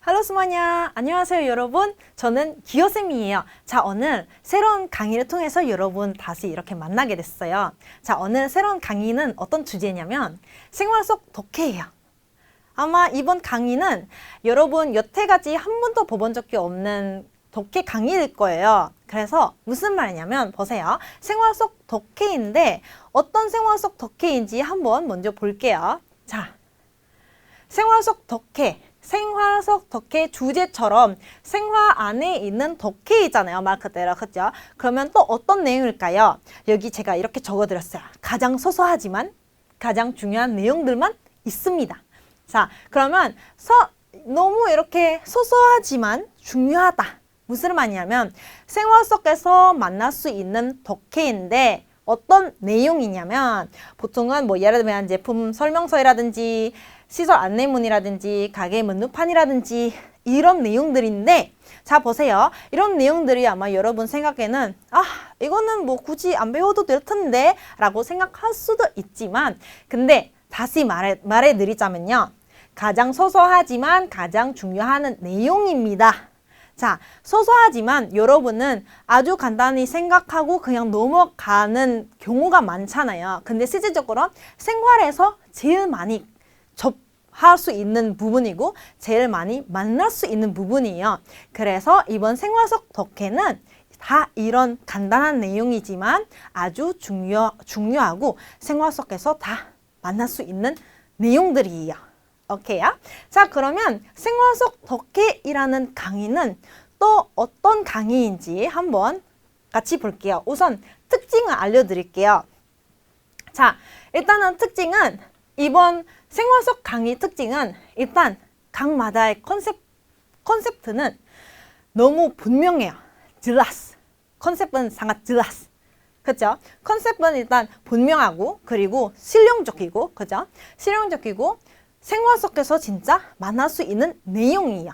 할로 스마냐 안녕하세요 여러분. 저는 기어쌤이에요. 자 오늘 새로운 강의를 통해서 여러분 다시 이렇게 만나게 됐어요. 자 오늘 새로운 강의는 어떤 주제냐면 생활 속 독해예요. 아마 이번 강의는 여러분 여태까지 한 번도 뽑은 적이 없는 독해 강의일 거예요. 그래서 무슨 말이냐면 보세요. 생활 속 독해인데 어떤 생활 속 독해인지 한번 먼저 볼게요. 자 생활 속 덕해, 속 덕해 주제처럼 생활 안에 있는 덕해이잖아요. 말 그대로 그죠? 그러면 또 어떤 내용일까요? 여기 제가 이렇게 적어드렸어요. 가장 소소하지만 가장 중요한 내용들만 있습니다. 자, 그러면 서, 너무 이렇게 소소하지만 중요하다. 무슨 말이냐면 생활 속에서 만날 수 있는 덕해인데 어떤 내용이냐면 보통은 뭐 예를 들면 제품 설명서라든지 시설 안내문이라든지 가게 문누판이라든지 이런 내용들인데 자 보세요 이런 내용들이 아마 여러분 생각에는 아 이거는 뭐 굳이 안 배워도 될 텐데 라고 생각할 수도 있지만 근데 다시 말해 말해 드리자면요 가장 소소하지만 가장 중요한 내용입니다. 자, 소소하지만 여러분은 아주 간단히 생각하고 그냥 넘어가는 경우가 많잖아요. 근데 실질적으로 생활에서 제일 많이 접할 수 있는 부분이고 제일 많이 만날 수 있는 부분이에요. 그래서 이번 생활 속 덕해는 다 이런 간단한 내용이지만 아주 중요, 중요하고 생활 속에서 다 만날 수 있는 내용들이에요. 오케이요? 자, 그러면 생활 속 덕해이라는 강의는 또 어떤 강의인지 한번 같이 볼게요. 우선 특징을 알려드릴게요. 자, 일단은 특징은 이번 생활 속 강의 특징은 일단 각마다의 컨셉, 컨셉트는 너무 분명해요. 질라스. 컨셉은 상하 질라스. 그죠? 컨셉은 일단 분명하고 그리고 실용적이고 그죠? 실용적이고 생활 속에서 진짜 만날 수 있는 내용이에요.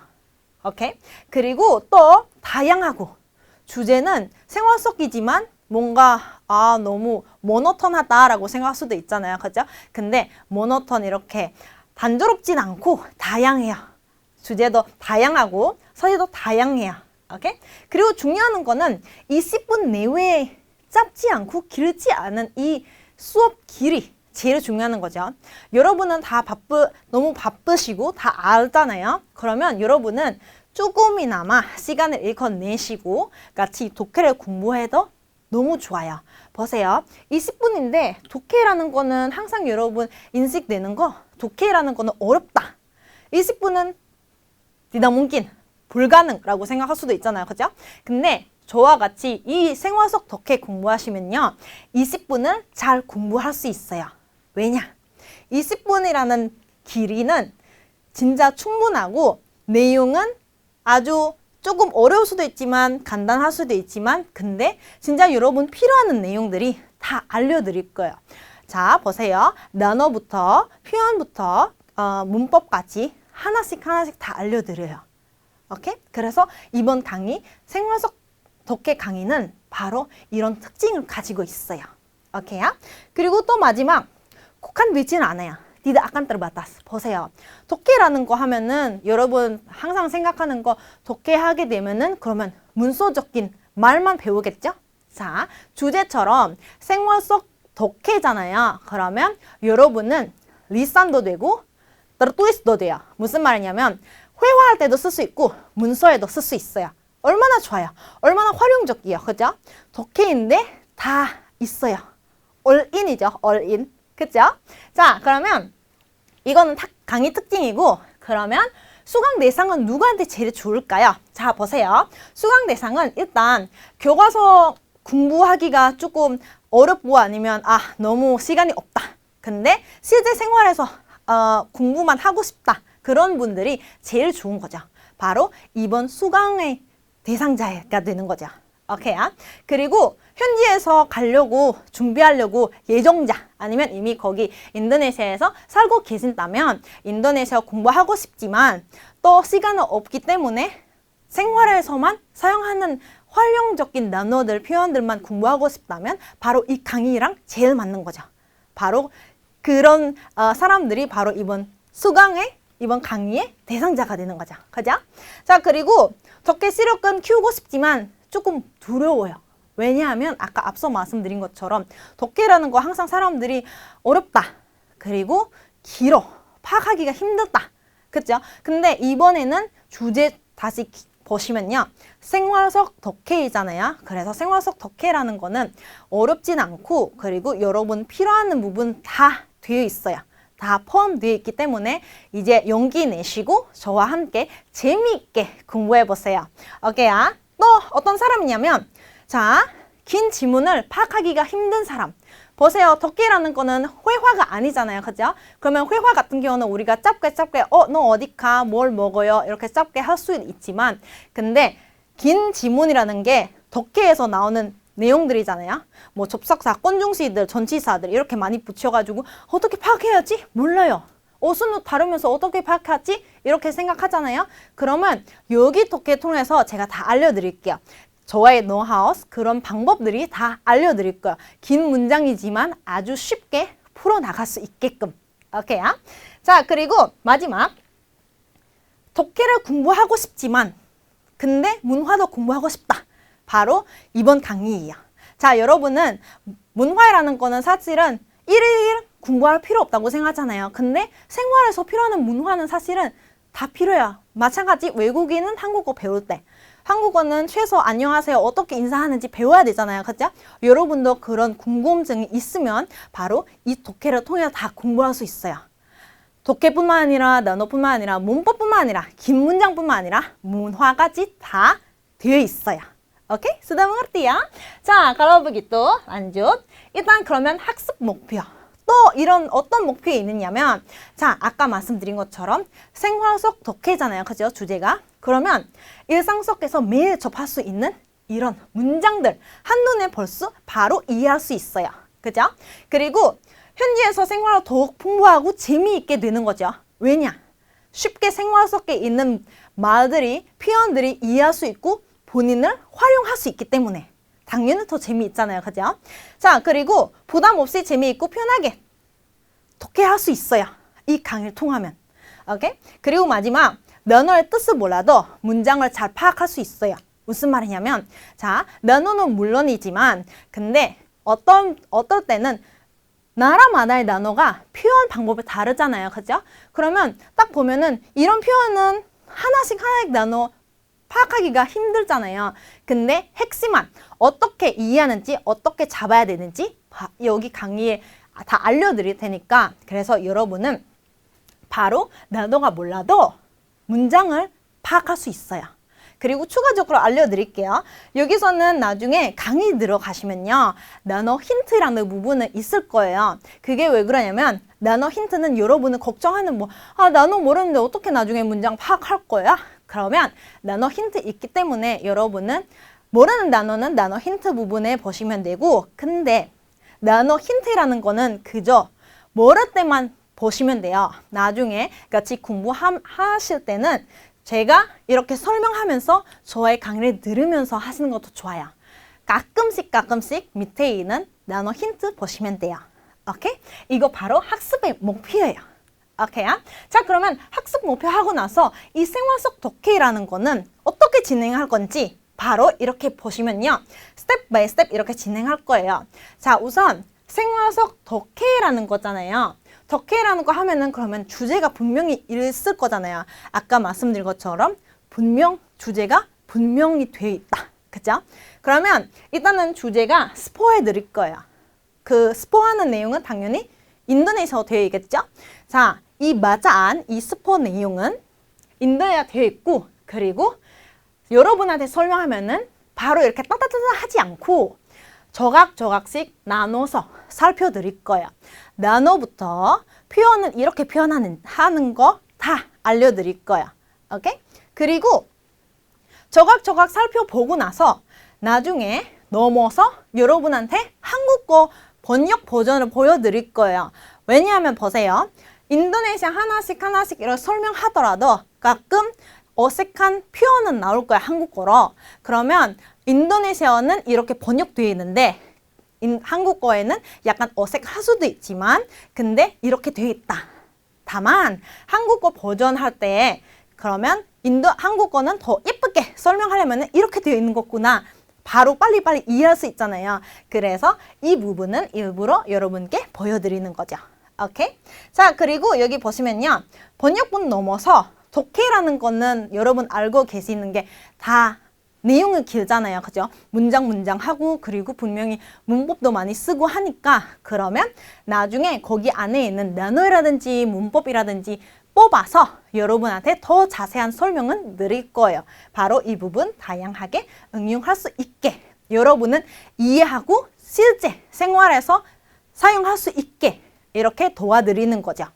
오케이? 그리고 또 다양하고 주제는 생활 속이지만 뭔가 아 너무 모노톤하다라고 생각할 수도 있잖아요. 그죠? 근데 모노톤 이렇게 단조롭진 않고 다양해요. 주제도 다양하고 서예도 다양해요. 오케이? 그리고 중요한 거는 20분 내외에 짧지 않고 길지 않은 이 수업 길이 제일 중요한 거죠. 여러분은 다 바쁘, 너무 바쁘시고 다 알잖아요. 그러면 여러분은 조금이나마 시간을 일궈내시고 같이 독해를 공부해도 너무 좋아요. 보세요. 20분인데 독해라는 거는 항상 여러분 인식되는 거 독해라는 거는 어렵다. 20분은 디다 뭉긴 불가능라고 생각할 수도 있잖아요. 그죠? 근데 저와 같이 이 생활 속 덕해 공부하시면요. 20분을 잘 공부할 수 있어요. 왜냐? 20분이라는 길이는 진짜 충분하고 내용은 아주 조금 어려울 수도 있지만 간단할 수도 있지만 근데 진짜 여러분 필요한 내용들이 다 알려드릴 거예요. 자 보세요. 단어부터 표현부터 어, 문법까지 하나씩 하나씩 다 알려드려요. 오케이? 그래서 이번 강의 생활 속 덕해 강의는 바로 이런 특징을 가지고 있어요. 오케이야? 그리고 또 마지막 국한 되지는 않아요. 디다 아깐 들바타스 보세요. 독해라는 거 하면은 여러분 항상 생각하는 거 독해하게 되면은 그러면 문서적인 말만 배우겠죠? 자, 주제처럼 생활 속 독해잖아요. 그러면 여러분은 리산도 되고 또이스도 돼요. 무슨 말이냐면 회화할 때도 쓸 수 있고 문서에도 쓸 수 있어요. 얼마나 좋아요. 얼마나 활용적이에요. 그죠? 독해인데 다 있어요. 올인이죠. 올인. 그죠? 자, 그러면 이거는 강의 특징이고 그러면 수강 대상은 누구한테 제일 좋을까요? 자, 보세요. 수강 대상은 일단 교과서 공부하기가 조금 어렵고 아니면 아, 너무 시간이 없다. 근데 실제 생활에서 어, 공부만 하고 싶다. 그런 분들이 제일 좋은 거죠. 바로 이번 수강의 대상자가 되는 거죠. 오케이야. 그리고 현지에서 가려고 준비하려고 예정자 아니면 이미 거기 인도네시아에서 살고 계신다면 인도네시아 공부하고 싶지만 또 시간은 없기 때문에 생활에서만 사용하는 활용적인 단어들, 표현들만 공부하고 싶다면 바로 이 강의랑 제일 맞는 거죠. 바로 그런 어, 사람들이 바로 이번 수강의 이번 강의의 대상자가 되는 거죠. 그죠? 자, 그리고 덕계 시력은 키우고 싶지만 조금 두려워요. 왜냐하면 아까 앞서 말씀드린 것처럼 덕계라는 거 항상 사람들이 어렵다. 그리고 길어. 파악하기가 힘들다. 그죠? 근데 이번에는 주제 다시 기- 보시면요. 생활석 덕해이잖아요. 그래서 생활석 덕해라는 거는 어렵진 않고 그리고 여러분 필요한 부분 다 되어 있어요. 다 포함되어 있기 때문에 이제 용기 내시고 저와 함께 재미있게 공부해 보세요. 오케이야. 또 어떤 사람이냐면 자, 긴 지문을 파악하기가 힘든 사람. 보세요. 덕기라는 거는 회화가 아니잖아요. 그죠? 그러면 회화 같은 경우는 우리가 짧게 짧게 어, 너 어디 가? 뭘 먹어요? 이렇게 짧게 할 수 있지만 근데 긴 지문이라는 게 덕계에서 나오는 내용들이잖아요. 뭐 접속사, 건중시들, 전치사들 이렇게 많이 붙여가지고 어떻게 파악해야지? 몰라요. 어순도 다르면서 어떻게 파악하지? 이렇게 생각하잖아요. 그러면 여기 덕계 통해서 제가 다 알려드릴게요. 저의 노하우, 그런 방법들이 다 알려드릴 거예요. 긴 문장이지만 아주 쉽게 풀어나갈 수 있게끔. 오케이야? 자, 그리고 마지막. 독해를 공부하고 싶지만 근데 문화도 공부하고 싶다. 바로 이번 강의예요. 자, 여러분은 문화라는 거는 사실은 일일 공부할 필요 없다고 생각하잖아요. 근데 생활에서 필요한 문화는 사실은 다 필요해요. 마찬가지 외국인은 한국어 배울 때 한국어는 최소 안녕하세요 어떻게 인사하는지 배워야 되잖아요. 그죠? 여러분도 그런 궁금증이 있으면 바로 이 독해를 통해 다 공부할 수 있어요. 독해뿐만 아니라 단어뿐만 아니라 문법뿐만 아니라 긴 문장뿐만 아니라 문화까지 다 되어 있어요. 오케이? mengerti ya? 자, kalau begitu lanjut. 일단 그러면 학습 목표. 또 이런 어떤 목표에 있느냐면 자, 아까 말씀드린 것처럼 생활 속 독해잖아요. 그죠? 주제가. 그러면 일상 속에서 매일 접할 수 있는 이런 문장들 한눈에 볼 수 바로 이해할 수 있어요. 그죠? 그리고 현지에서 생활을 더욱 풍부하고 재미있게 되는 거죠. 왜냐? 쉽게 생활 속에 있는 말들이, 표현들이 이해할 수 있고 본인을 활용할 수 있기 때문에 당연히 더 재미있잖아요. 그죠? 자, 그리고 부담 없이 재미있고 편하게 독해할 수 있어요. 이 강의를 통하면. 오케이? 그리고 마지막, 면허의 뜻을 몰라도 문장을 잘 파악할 수 있어요. 무슨 말이냐면, 자, 면허는 물론이지만, 근데 어떤, 어떨 때는 나라마다의 단어가 표현 방법이 다르잖아요. 그죠? 그러면 딱 보면은 이런 표현은 하나씩 하나씩 단어 파악하기가 힘들잖아요. 근데 핵심만 어떻게 이해하는지 어떻게 잡아야 되는지 바- 여기 강의에 다 알려드릴 테니까 그래서 여러분은 바로 단어가 몰라도 문장을 파악할 수 있어요. 그리고 추가적으로 알려드릴게요. 여기서는 나중에 강의 들어가시면요. 나노 힌트라는 부분은 있을 거예요. 그게 왜 그러냐면 나노 힌트는 여러분은 걱정하는 뭐, 아, 나노 모르는데 어떻게 나중에 문장 파악할 거야? 그러면 나노 힌트 있기 때문에 여러분은 모르는 단어는 나노 힌트 부분에 보시면 되고 근데 나노 힌트라는 거는 그저 모를 때만 보시면 돼요. 나중에 같이 공부하실 때는 제가 이렇게 설명하면서 저의 강의를 들으면서 하시는 것도 좋아요. 가끔씩 가끔씩 밑에 있는 나노 힌트 보시면 돼요. 오케이? 이거 바로 학습의 목표예요. 오케이야? 자, 그러면 학습 목표 하고 나서 이 생활 속 독해라는 거는 어떻게 진행할 건지 바로 이렇게 보시면요. 스텝 바이 스텝 이렇게 진행할 거예요. 자, 우선 생활 속 독해라는 거잖아요. 덕해라는 거 하면은 그러면 주제가 분명히 있을 거잖아요. 아까 말씀드린 것처럼 분명 주제가 분명히 돼 있다. 그죠? 그러면 일단은 주제가 스포해 드릴 거예요. 그 스포하는 내용은 당연히 인도네시아어 되어 있겠죠? 자, 이 마자안, 이 스포 내용은 인도네시아 되어 있고 그리고 여러분한테 설명하면은 바로 이렇게 따따따따 하지 않고 조각 조각씩 나눠서 살펴드릴 거예요. 나노부터 표현은 이렇게 표현하는 하는 거 다 알려드릴 거야. 오케이? 그리고 조각 조각 살펴보고 나서 나중에 넘어서 여러분한테 한국어 번역 버전을 보여드릴 거예요. 왜냐하면 보세요. 인도네시아 하나씩 하나씩 이렇게 설명하더라도 가끔 어색한 표현은 나올 거야, 한국어로. 그러면 인도네시아어는 이렇게 번역되어 있는데 인, 한국어에는 약간 어색할 수도 있지만 근데 이렇게 되어 있다. 다만 한국어 버전 할 때 그러면 인도 한국어는 더 예쁘게 설명하려면 이렇게 되어 있는 거구나. 바로 빨리빨리 이해할 수 있잖아요. 그래서 이 부분은 일부러 여러분께 보여드리는 거죠. 오케이? 자, 그리고 여기 보시면요. 번역본 넘어서 독해라는 거는 여러분 알고 계시는 게 다 내용은 길잖아요. 그죠? 문장 문장 하고 그리고 분명히 문법도 많이 쓰고 하니까 그러면 나중에 거기 안에 있는 단어라든지 문법이라든지 뽑아서 여러분한테 더 자세한 설명은 드릴 거예요. 바로 이 부분 다양하게 응용할 수 있게 여러분은 이해하고 실제 생활에서 사용할 수 있게 이렇게 도와드리는 거죠.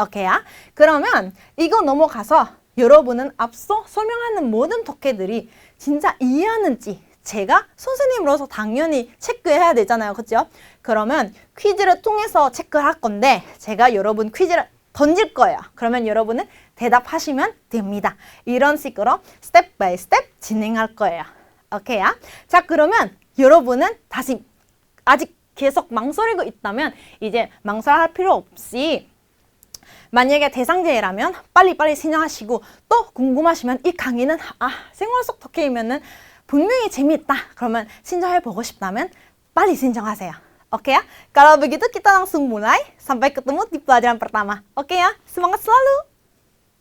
오케이야? 그러면 이거 넘어가서 여러분은 앞서 설명하는 모든 독해들이 진짜 이해하는지 제가 선생님으로서 당연히 체크해야 되잖아요. 그죠? 그러면 퀴즈를 통해서 체크할 건데 제가 여러분 퀴즈를 던질 거예요. 그러면 여러분은 대답하시면 됩니다. 이런 식으로 스텝 바이 스텝 진행할 거예요. 오케이야? 자, 그러면 여러분은 다시 아직 계속 망설이고 있다면 이제 망설할 필요 없이 만약에 대상자라면 빨리빨리 신청하시고 또 궁금하시면 이 강의는 아 생활 속 독해이면은 분명히 재미있다 그러면 신청해 보고 싶다면 빨리 신청하세요. Ya? Kalau begitu kita langsung mulai. Sampai ketemu di pelajaran pertama. Ya? Semangat selalu!